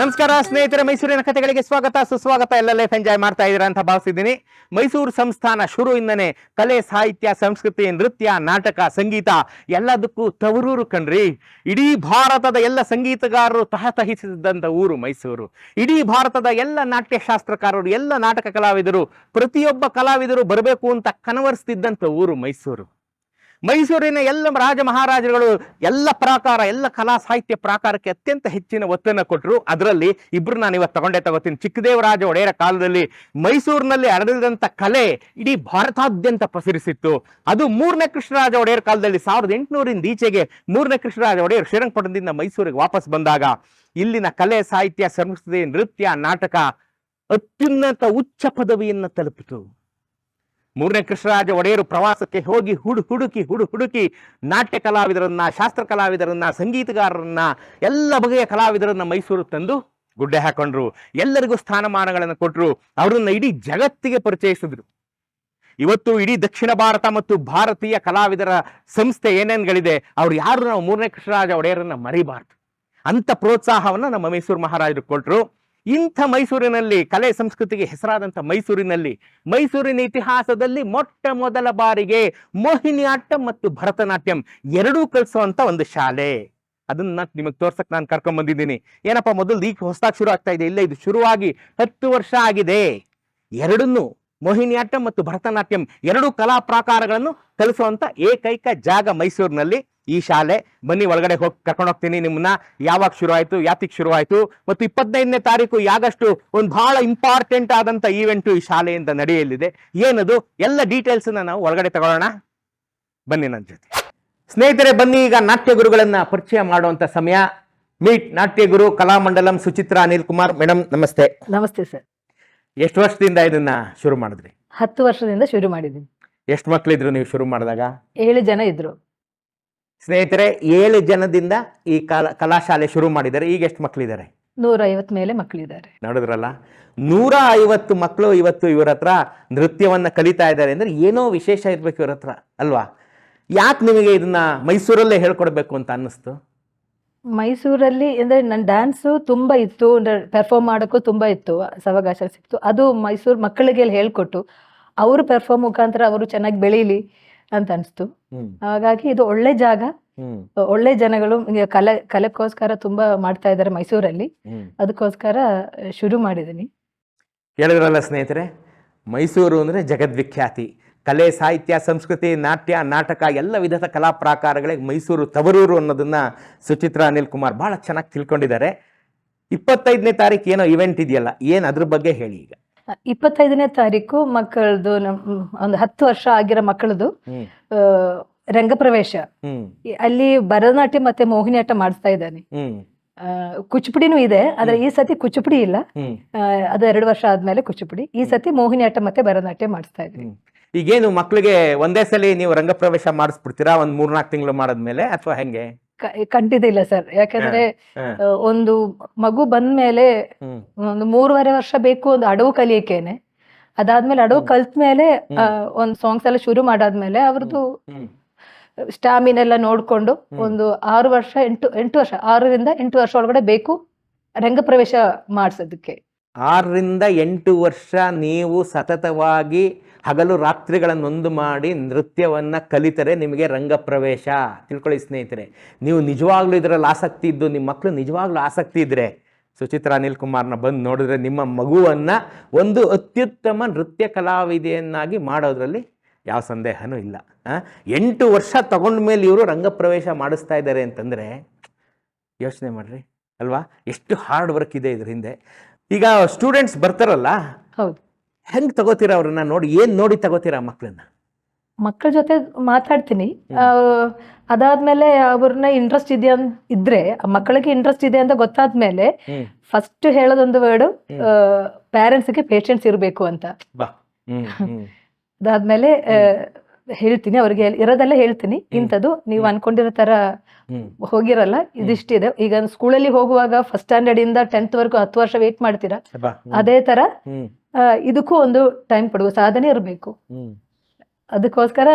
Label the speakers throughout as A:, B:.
A: ನಮಸ್ಕಾರ, ಸ್ನೇಹಿತರೆ, ಮೈಸೂರಿನ ಕಥೆಗಳಿಗೆ ಸ್ವಾಗತ, ಸುಸ್ವಾಗತ, ಎಲ್ಲ ಲೈಫ್ ಎಂಜಾಯ್ ಮಾಡ್ತಾ ಇದ್ದೀರಾ ಅಂತ ಭಾವಿಸಿದ್ದೀನಿ. ಮೈಸೂರು ಸಂಸ್ಥಾನ ಶುರುವಿಂದನೇ ಕಲೆ, ಸಾಹಿತ್ಯ, ಸಂಸ್ಕೃತಿ, ನೃತ್ಯ, ನಾಟಕ, ಸಂಗೀತ ಎಲ್ಲದಕ್ಕೂ ತವರೂರು ಕಣ್ರಿ. ಇಡೀ ಭಾರತದ ಎಲ್ಲ ಸಂಗೀತಗಾರರು ತಹತಹಿಸಿದಂಥ ಊರು ಮೈಸೂರು. ಇಡೀ ಭಾರತದ ಎಲ್ಲ ನಾಟ್ಯಶಾಸ್ತ್ರಕಾರರು, ಎಲ್ಲ ನಾಟಕ ಕಲಾವಿದರು, ಪ್ರತಿಯೊಬ್ಬ ಕಲಾವಿದರು ಬರಬೇಕು ಅಂತ ಕನವರಿಸ್ತಿದ್ದಂಥ ಊರು ಮೈಸೂರು. ಮೈಸೂರಿನ ಎಲ್ಲ ರಾಜ ಮಹಾರಾಜರುಗಳು ಎಲ್ಲ ಪ್ರಾಕಾರ, ಎಲ್ಲ ಕಲಾ ಸಾಹಿತ್ಯ ಪ್ರಾಕಾರಕ್ಕೆ ಅತ್ಯಂತ ಹೆಚ್ಚಿನ ಒತ್ತನ್ನು ಕೊಟ್ಟರು. ಅದರಲ್ಲಿ ಇಬ್ರು ನಾನು ಇವತ್ತು ತಗೊಂಡೇ, ತಗೋತೀನಿ. ಚಿಕ್ಕದೇವರಾಜ ಒಡೆಯರ ಕಾಲದಲ್ಲಿ ಮೈಸೂರಿನಲ್ಲಿ ಅರಳಿದಂಥ ಕಲೆ ಇಡೀ ಭಾರತಾದ್ಯಂತ ಪಸರಿಸಿತ್ತು. ಅದು ಮೂರನೇ ಕೃಷ್ಣರಾಜ ಒಡೆಯರ ಕಾಲದಲ್ಲಿ ಸಾವಿರದ ಎಂಟುನೂರಿಂದ ಈಚೆಗೆ ಮೂರನೇ ಕೃಷ್ಣರಾಜ ಒಡೆಯರು ಶ್ರೀರಂಗಪಟ್ಟಣದಿಂದ ಮೈಸೂರಿಗೆ ವಾಪಸ್ ಬಂದಾಗ ಇಲ್ಲಿನ ಕಲೆ, ಸಾಹಿತ್ಯ, ಸಂಸ್ಕೃತಿ, ನೃತ್ಯ, ನಾಟಕ ಅತ್ಯುನ್ನತ ಉಚ್ಚ ಪದವಿಯನ್ನು ತಲುಪಿತು. ಮೂರನೇ ಕೃಷ್ಣರಾಜ ಒಡೆಯರು ಪ್ರವಾಸಕ್ಕೆ ಹೋಗಿ ಹುಡು ಹುಡುಕಿ ಹುಡು ಹುಡುಕಿ ನಾಟ್ಯ ಕಲಾವಿದರನ್ನ, ಶಾಸ್ತ್ರ ಕಲಾವಿದರನ್ನ, ಸಂಗೀತಗಾರರನ್ನ, ಎಲ್ಲ ಬಗೆಯ ಕಲಾವಿದರನ್ನ ಮೈಸೂರು ತಂದು ಗುಡ್ಡೆ ಹಾಕೊಂಡ್ರು. ಎಲ್ಲರಿಗೂ ಸ್ಥಾನಮಾನಗಳನ್ನು ಕೊಟ್ಟರು ಅವರನ್ನ ಇಡೀ ಜಗತ್ತಿಗೆ ಪರಿಚಯಿಸಿದ್ರು. ಇವತ್ತು ಇಡೀ ದಕ್ಷಿಣ ಭಾರತ ಮತ್ತು ಭಾರತೀಯ ಕಲಾವಿದರ ಸಂಸ್ಥೆ ಏನೇನುಗಳಿದೆ, ಅವ್ರು ಯಾರು? ನಾವು ಮೂರನೇ ಕೃಷ್ಣರಾಜ ಒಡೆಯರನ್ನ ಮರಿಬಾರ್ದು. ಅಂತ ಪ್ರೋತ್ಸಾಹವನ್ನ ನಮ್ಮ ಮೈಸೂರು ಮಹಾರಾಜರು ಕೊಟ್ಟರು ಇಂಥ ಮೈಸೂರಿನಲ್ಲಿ ಕಲೆ ಸಂಸ್ಕೃತಿಗೆ ಹೆಸರಾದಂಥ ಮೈಸೂರಿನಲ್ಲಿ, ಮೈಸೂರಿನ ಇತಿಹಾಸದಲ್ಲಿ ಮೊಟ್ಟ ಮೊದಲ ಬಾರಿಗೆ ಮೋಹಿನಿಯಾಟ್ಟಂ ಮತ್ತು ಭರತನಾಟ್ಯಂ ಎರಡೂ ಕಲಿಸುವಂತ ಒಂದು ಶಾಲೆ. ಅದನ್ನ ನಿಮಗೆ ತೋರ್ಸಕ್ ನಾನು ಕರ್ಕೊಂಡ್ ಬಂದಿದ್ದೀನಿ. ಏನಪ್ಪ, ಮೊದಲು ಈಗ ಹೊಸದಾಗಿ ಶುರು ಆಗ್ತಾ ಇದೆ? ಇಲ್ಲ, ಇದು ಶುರುವಾಗಿ ಹತ್ತು ವರ್ಷ ಆಗಿದೆ. ಎರಡನ್ನೂ ಮೋಹಿನಿಯಾಟ್ಟಂ ಮತ್ತು ಭರತನಾಟ್ಯಂ ಎರಡೂ ಕಲಾ ಪ್ರಾಕಾರಗಳನ್ನು ಕಲಿಸುವಂತ ಏಕೈಕ ಜಾಗ ಮೈಸೂರಿನಲ್ಲಿ. ಈ ಶಾಲೆ. ಬನ್ನಿ ಒಳಗಡೆ ಹೋಗಿ ಕರ್ಕೊಂಡು ಹೋಗ್ತೀನಿ ನಿಮ್ಮನ್ನ ಯಾವಾಗ ಶುರು ಆಯ್ತು ಯಾತಿಗೆ ಶುರು ಆಯ್ತು. ಮತ್ತು ಇಪ್ಪತ್ತೈದನೇ ತಾರೀಕು ಯಾಗಷ್ಟು ಒಂದು ಬಹಳ ಇಂಪಾರ್ಟೆಂಟ್ ಆದಂತ ಈವೆಂಟು ಈ ಶಾಲೆಯಿಂದ ನಡೆಯಲಿದೆ. ಏನದು? ಎಲ್ಲ ಡೀಟೇಲ್ಸ್ ನಾವು ಒಳಗಡೆ ತಗೊಳ್ಳೋಣ. ಬನ್ನಿ ನನ್ನ ಜೊತೆ. ಸ್ನೇಹಿತರೆ ಬನ್ನಿ ಈಗ ನಾಟ್ಯ ಗುರುಗಳನ್ನ ಪರಿಚಯ ಮಾಡುವಂತ ಸಮಯ. ಮೀಟ್ ನಾಟ್ಯ ಗುರು ಕಲಾಮಂಡಲಂ ಸುಚಿತ್ರ ಅನಿಲ್ ಕುಮಾರ್. ಮೇಡಮ್ ನಮಸ್ತೆ.
B: ನಮಸ್ತೆ ಸರ್.
A: ಎಷ್ಟು ವರ್ಷದಿಂದ ಇದನ್ನ ಶುರು ಮಾಡಿದ್ರಿ?
B: ಹತ್ತು ವರ್ಷದಿಂದ ಶುರು ಮಾಡಿದ್ದೀನಿ.
A: ಎಷ್ಟು ಮಕ್ಕಳಿದ್ರು ನೀವು ಶುರು ಮಾಡಿದಾಗ?
B: ಏಳು ಜನ ಇದ್ರು.
A: ಸ್ನೇಹಿತರೆ ಏಳು ಜನದಿಂದ ಈ ಕಲಾ ಕಲಾಶಾಲೆ ಶುರು ಮಾಡಿದ್ದಾರೆ. ಈಗ ಎಷ್ಟು ಮಕ್ಕಳಿದ್ದಾರೆ
B: ನೂರ ಐವತ್ ಮೇಲೆ ಮಕ್ಕಳಿದ್ದಾರೆ
A: ನೋಡಿದ್ರಲ್ಲ? ನೂರ ಐವತ್ತು ಮಕ್ಕಳು ಇವತ್ತು ಇವರ ಹತ್ರ ನೃತ್ಯವನ್ನ ಕಲಿತಾ ಇದ್ದಾರೆ ಅಂದ್ರೆ ಏನೋ ವಿಶೇಷ ಇರ್ಬೇಕು ಇವ್ರ ಹತ್ರ ಅಲ್ವಾ? ಯಾಕೆ ನಿಮಗೆ ಇದನ್ನ ಮೈಸೂರಲ್ಲೇ ಹೇಳ್ಕೊಡ್ಬೇಕು ಅಂತ ಅನ್ನಿಸ್ತು?
B: ಮೈಸೂರಲ್ಲಿ ಅಂದ್ರೆ ನನ್ನ ಡ್ಯಾನ್ಸು ತುಂಬಾ ಇತ್ತು ಪರ್ಫಾರ್ಮ್ ಮಾಡೋಕ್ಕೂ ತುಂಬಾ ಇತ್ತು ಸವಕಾಶ ಸಿಕ್ತು. ಅದು ಮೈಸೂರು ಮಕ್ಕಳಿಗೆ ಅಲ್ಲಿ ಹೇಳ್ಕೊಟ್ಟು ಅವರು ಪರ್ಫಾರ್ಮ್ ಮುಖಾಂತರ ಅವರು ಚೆನ್ನಾಗಿ ಬೆಳೀಲಿ. ಅಂತ ಅನಿಸ್ತು ಹಾಗಾಗಿ ಇದು ಒಳ್ಳೆ ಜಾಗ. ಒಳ್ಳೆ ಜನಗಳು ಕಲೆ ಕಲೆಗೋಸ್ಕರ ತುಂಬಾ ಮಾಡ್ತಾ ಇದ್ದಾರೆ ಮೈಸೂರಲ್ಲಿ. ಅದಕ್ಕೋಸ್ಕರ ಶುರು ಮಾಡಿದೀನಿ
A: ಹೇಳಿದ್ರಲ್ಲ ಸ್ನೇಹಿತರೆ ಮೈಸೂರು ಅಂದ್ರೆ ಜಗದ್ವಿಖ್ಯಾತಿ. ಕಲೆ ಸಾಹಿತ್ಯ ಸಂಸ್ಕೃತಿ ನಾಟ್ಯ ನಾಟಕ ಎಲ್ಲ ವಿಧದ ಕಲಾ ಪ್ರಾಕಾರಗಳಿಗೆ ಮೈಸೂರು ತವರೂರು ಅನ್ನೋದನ್ನ ಸುಚಿತ್ರ ಅನಿಲ್ ಕುಮಾರ್ ಬಹಳ ಚೆನ್ನಾಗಿ ತಿಳ್ಕೊಂಡಿದ್ದಾರೆ. ಇಪ್ಪತ್ತೈದನೇ ತಾರೀಕು ಏನೋ ಇವೆಂಟ್ ಇದೆಯಲ್ಲ ಏನು ಅದ್ರ ಬಗ್ಗೆ ಹೇಳಿ ಈಗ?
B: ಇಪ್ಪತ್ತೈದನೇ ತಾರೀಕು ಮಕ್ಕಳದು ಒಂದು ಹತ್ತು ವರ್ಷ ಆಗಿರೋ ಮಕ್ಕಳದು ರಂಗಪ್ರವೇಶ. ಅಲ್ಲಿ ಭರತನಾಟ್ಯ ಮತ್ತೆ ಮೋಹಿನಿಯಾಟ ಮಾಡಿಸ್ತಾ ಇದ್ದಾನೆ. ಕುಚುಪುಡಿನೂ ಇದೆ ಆದ್ರೆ ಈ ಸತಿ ಕುಚುಪುಡಿ ಇಲ್ಲ. ಅದು ಎರಡು ವರ್ಷ ಆದ್ಮೇಲೆ ಕುಚುಪುಡಿ. ಈ ಸತಿ ಮೋಹಿನಿಯಾಟ ಮತ್ತೆ ಭರತನಾಟ್ಯ ಮಾಡಿಸ್ತಾ
A: ಇದ್ದೀನಿ. ಈಗೇನು ಮಕ್ಕಳಿಗೆ ಒಂದೇ ಸಲ ನೀವು ರಂಗಪ್ರವೇಶ ಮಾಡಿಸ್ಬಿಡ್ತೀರಾ? ಒಂದ್ ಮೂರ್ನಾಲ್ಕು ತಿಂಗಳು ಮಾಡಿದ್ಮೇಲೆ ಅಥವಾ ಹೆಂಗೆ?
B: ಖಂಡಿತ ಇಲ್ಲ ಸರ್. ಯಾಕಂದ್ರೆ ಒಂದು ಮಗು ಬಂದ್ಮೇಲೆ
A: ಮೇಲೆ
B: ಒಂದು ಮೂರುವರೆ ವರ್ಷ ಬೇಕು ಒಂದು ಅಡವು ಕಲಿಯಕ್ಕೇನೆ. ಅದಾದ್ಮೇಲೆ ಅಡವು ಕಲ್ತ ಮೇಲೆ ಒಂದು ಸಾಂಗ್ಸ್ ಎಲ್ಲ ಶುರು ಮಾಡಾದ್ಮೇಲೆ ಅವ್ರದ್ದು ಸ್ಟಾಮಿನ್ ಎಲ್ಲ ನೋಡ್ಕೊಂಡು ಒಂದು ಆರು ವರ್ಷ ಎಂಟು ಎಂಟು ವರ್ಷ ಆರರಿಂದ ಎಂಟು ವರ್ಷ ಒಳಗಡೆ ಬೇಕು ರಂಗ ಪ್ರವೇಶ ಮಾಡಿಸೋದಕ್ಕೆ.
A: ಆರರಿಂದ ಎಂಟು ವರ್ಷ ನೀವು ಸತತವಾಗಿ ಹಗಲು ರಾತ್ರಿಗಳನ್ನೊಂದು ಮಾಡಿ ನೃತ್ಯವನ್ನು ಕಲಿತರೆ ನಿಮಗೆ ರಂಗಪ್ರವೇಶ. ತಿಳ್ಕೊಳ್ಳಿ ಸ್ನೇಹಿತರೆ, ನೀವು ನಿಜವಾಗ್ಲೂ ಇದರಲ್ಲಿ ಆಸಕ್ತಿ ಇದ್ದು, ನಿಮ್ಮ ಮಕ್ಕಳು ನಿಜವಾಗ್ಲೂ ಆಸಕ್ತಿ ಇದ್ದರೆ ಸುಚಿತ್ರಾ ಅನಿಲ್ ಕುಮಾರ್ನ ಬಂದು ನೋಡಿದ್ರೆ ನಿಮ್ಮ ಮಗುವನ್ನು ಒಂದು ಅತ್ಯುತ್ತಮ ನೃತ್ಯ ಕಲಾವಿದೆಯನ್ನಾಗಿ ಮಾಡೋದ್ರಲ್ಲಿ ಯಾವ ಸಂದೇಹನೂ ಇಲ್ಲ? ಎಂಟು ವರ್ಷ ತಗೊಂಡ ಮೇಲೆ ಇವರು ರಂಗಪ್ರವೇಶ ಮಾಡಿಸ್ತಾ ಇದ್ದಾರೆ ಅಂತಂದರೆ, ಯೋಚನೆ ಮಾಡ್ರಿ, ಅಲ್ವಾ? ಎಷ್ಟು ಹಾರ್ಡ್ ವರ್ಕ್ ಇದೆ ಇದ್ರ ಹಿಂದೆ. ಈಗ ಸ್ಟೂಡೆಂಟ್ಸ್ ಬರ್ತಾರಲ್ಲ,
B: ಹೌದು.
A: ಹೆಂಗ್ ತಗೋತೀರಾ ಅವ್ರನ್ನ ನೋಡಿ ಏನ್ ನೋಡಿ ತಗೋತೀರಾ ಮಕ್ಕಳನ್ನ
B: ಮಕ್ಕಳ ಜೊತೆ ಮಾತಾಡ್ತೀನಿ. ಅದಾದ್ಮೇಲೆ ಅವ್ರನ್ನ ಇಂಟ್ರೆಸ್ಟ್ ಇದೆಯಾ ಅಂತ ಇದ್ರೆ ಮಕ್ಕಳಿಗೆ ಇಂಟ್ರೆಸ್ಟ್ ಇದೆ ಅಂತ ಗೊತ್ತಾದ್ಮೇಲೆ ಫಸ್ಟ್ ಹೇಳೋದೊಂದು ವರ್ಡ್ ಪೇರೆಂಟ್ಸ್ಗೆ ಪೇಶೆಂಟ್ಸ್ ಇರಬೇಕು ಅಂತ. ಅದಾದ್ಮೇಲೆ ಹೇಳ್ತೀನಿ ಅವ್ರಿಗೆ ಇರೋದೆಲ್ಲ ಹೇಳ್ತೀನಿ. ಇಂಥದ್ದು ನೀವು ಅನ್ಕೊಂಡಿರೋ ತರ ಹೋಗಿರಲ್ಲ ಇದಿಷ್ಟಿದೆ. ಈಗ ಸ್ಕೂಲಲ್ಲಿ ಹೋಗುವಾಗ ಫಸ್ಟ್ ಸ್ಟ್ಯಾಂಡರ್ಡ್ ಇಂದ ಟೆಂತ್ ವರೆಗೂ ಹತ್ತು ವರ್ಷ ವೇಟ್ ಮಾಡ್ತೀರಾ? ಅದೇ ತರ ಇದಕ್ಕೂ ಒಂದು ಟೈಮ್ ಕೊಡುವ ಸಾಧನೆ ಇರಬೇಕು. ಅದಕ್ಕೋಸ್ಕರ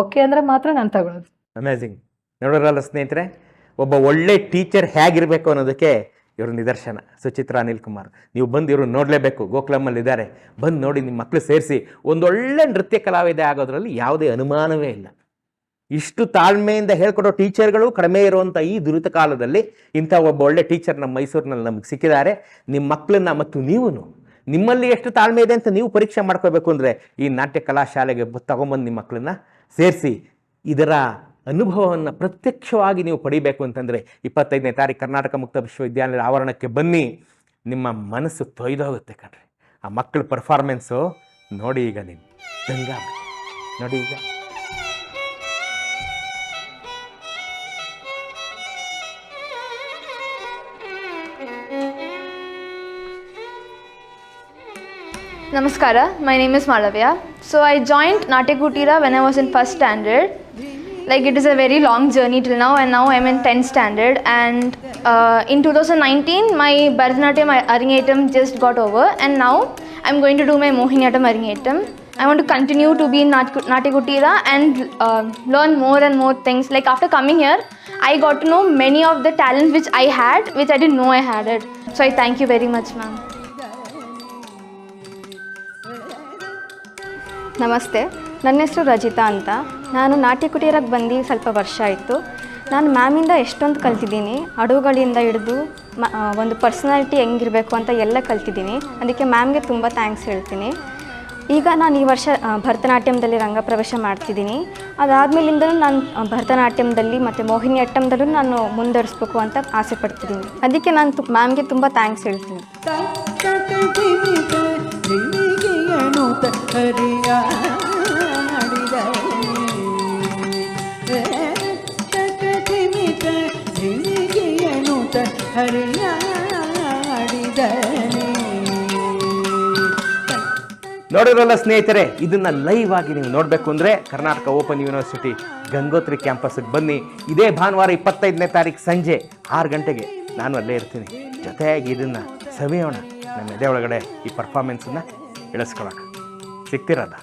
B: ಓಕೆ ಅಂದ್ರೆ ಮಾತ್ರ ನಾನು ತಗೊಳ್ಳೋದು.
A: ಅಮೇಝಿಂಗ್ ನೋಡೋರಲ್ಲ ಸ್ನೇಹಿತರೆ ಒಬ್ಬ ಒಳ್ಳೆ ಟೀಚರ್ ಹೇಗಿರ್ಬೇಕು ಅನ್ನೋದಕ್ಕೆ ಇವರು ನಿದರ್ಶನ. ಸುಚಿತ್ರ ಅನಿಲ್ ಕುಮಾರ್ ನೀವು ಬಂದು ಇವರು ನೋಡಲೇಬೇಕು. ಗೋಕುಲಮ್ಮಲ್ಲಿ ಇದ್ದಾರೆ ಬಂದು ನೋಡಿ ನಿಮ್ಮ ಮಕ್ಕಳು ಸೇರಿಸಿ ಒಂದೊಳ್ಳೆ ನೃತ್ಯ ಕಲಾವಿದೆ ಆಗೋದ್ರಲ್ಲಿ ಯಾವುದೇ ಅನುಮಾನವೇ ಇಲ್ಲ. ಇಷ್ಟು ತಾಳ್ಮೆಯಿಂದ ಹೇಳ್ಕೊಡೋ ಟೀಚರ್ಗಳು ಕಡಿಮೆ ಇರುವಂಥ ಈ ದುರಿತ ಕಾಲದಲ್ಲಿ ಇಂಥ ಒಬ್ಬ ಒಳ್ಳೆ ಟೀಚರ್ ನಮ್ಮ ಮೈಸೂರಿನಲ್ಲಿ ನಮಗೆ ಸಿಕ್ಕಿದ್ದಾರೆ. ನಿಮ್ಮ ಮಕ್ಕಳನ್ನ ಮತ್ತು ನೀವು ನಿಮ್ಮಲ್ಲಿ ಎಷ್ಟು ತಾಳ್ಮೆ ಇದೆ ಅಂತ ನೀವು ಪರೀಕ್ಷೆ ಮಾಡ್ಕೋಬೇಕು ಅಂದರೆ ಈ ನಾಟ್ಯ ಕಲಾಶಾಲೆಗೆ ಶಾಲೆಗೆ ತಗೊಂಬಂದು ನಿಮ್ಮ ಮಕ್ಕಳನ್ನ ಸೇರಿಸಿ ಇದರ ಅನುಭವವನ್ನು ಪ್ರತ್ಯಕ್ಷವಾಗಿ ನೀವು ಪಡಿಬೇಕು ಅಂತಂದರೆ ಇಪ್ಪತ್ತೈದನೇ ತಾರೀಕು ಕರ್ನಾಟಕ ಮುಕ್ತ ವಿಶ್ವವಿದ್ಯಾಲಯದ ಆವರಣಕ್ಕೆ ಬನ್ನಿ ನಿಮ್ಮ ಮನಸ್ಸು ತೊಯ್ದೋಗುತ್ತೆ ಕಣ್ರಿ ಆ ಮಕ್ಕಳ ಪರ್ಫಾರ್ಮೆನ್ಸು ನೋಡಿ ಈಗ ನೀವು ದಂಗ ನೋಡಿ ಈಗ
C: Namaskara, my name is Malavya. So I joined Natekutira when I was in first standard. Like it is a very long journey till now, and now I'm in 10th standard. And uh, in 2019, my Bharatanatyam Arangetam just got over, and now I'm going to do my Mohiniyattam Arangetam. I want to continue to be in Nat- Natekutira and uh, learn more and more things. Like after coming here, I got to know many of the talents which I had, which I didn't know I had it. So I thank you very much, ma'am.
D: ನಮಸ್ತೆ ನನ್ನ ಹೆಸರು ರಜಿತಾ ಅಂತ ನಾನು ನಾಟ್ಯ ಕುಟೀರಕ್ಕೆ ಬಂದು ಸ್ವಲ್ಪ ವರ್ಷ ಆಯಿತು. ನಾನು ಮ್ಯಾಮಿಂದ ಎಷ್ಟೊಂದು ಕಲ್ತಿದ್ದೀನಿ. ಅಡುಗಳಿಂದ ಹಿಡಿದು ಒಂದು ಪರ್ಸನಾಲಿಟಿ ಹೆಂಗಿರಬೇಕು ಅಂತ ಎಲ್ಲ ಕಲ್ತಿದ್ದೀನಿ. ಅದಕ್ಕೆ ಮ್ಯಾಮ್ಗೆ ತುಂಬ ಥ್ಯಾಂಕ್ಸ್ ಹೇಳ್ತೀನಿ. ಈಗ ನಾನು ಈ ವರ್ಷ ಭರತನಾಟ್ಯಂದಲ್ಲಿ ರಂಗಪ್ರವೇಶ ಮಾಡ್ತಿದ್ದೀನಿ. ಅದಾದಮೇಲಿಂದಲೂ ನಾನು ಭರತನಾಟ್ಯಂದಲ್ಲಿ ಮತ್ತು ಮೋಹಿನಿ ಅಟ್ಟಂದಲ್ಲೂ ನಾನು ಮುಂದುವರಿಸ್ಬೇಕು ಅಂತ ಆಸೆ ಪಡ್ತಿದ್ದೀನಿ. ಅದಕ್ಕೆ ನಾನು ತು, ಮ್ಯಾಮ್ಗೆ ತುಂಬ ಥ್ಯಾಂಕ್ಸ್ ಹೇಳ್ತೀನಿ.
E: ಜಿಮಿತ ಹರಿಯಾಡಿದನೆ.
A: ನೋಡಿರಲ್ಲ ಸ್ನೇಹಿತರೆ, ಇದನ್ನ ಲೈವ್ ಆಗಿ ನೀವು ನೋಡಬೇಕು ಅಂದರೆ ಕರ್ನಾಟಕ ಓಪನ್ ಯೂನಿವರ್ಸಿಟಿ ಗಂಗೋತ್ರಿ ಕ್ಯಾಂಪಸ್ಗೆ ಬನ್ನಿ. ಇದೇ ಭಾನುವಾರ ಇಪ್ಪತ್ತೈದನೇ ತಾರೀಕು ಸಂಜೆ ಆರು ಗಂಟೆಗೆ ನಾನು ಅಲ್ಲೇ ಇರ್ತೀನಿ. ಜೊತೆಯಾಗಿ ಇದನ್ನು ಸವಿಯೋಣ. ನಮ್ಮ ಎದೆ ಒಳಗಡೆ ಈ ಪರ್ಫಾರ್ಮೆನ್ಸನ್ನ ಇಳಿಸ್ಕೊಳಕ್ಕೆ. ಸಿಗ್ತಿರಲ್ಲ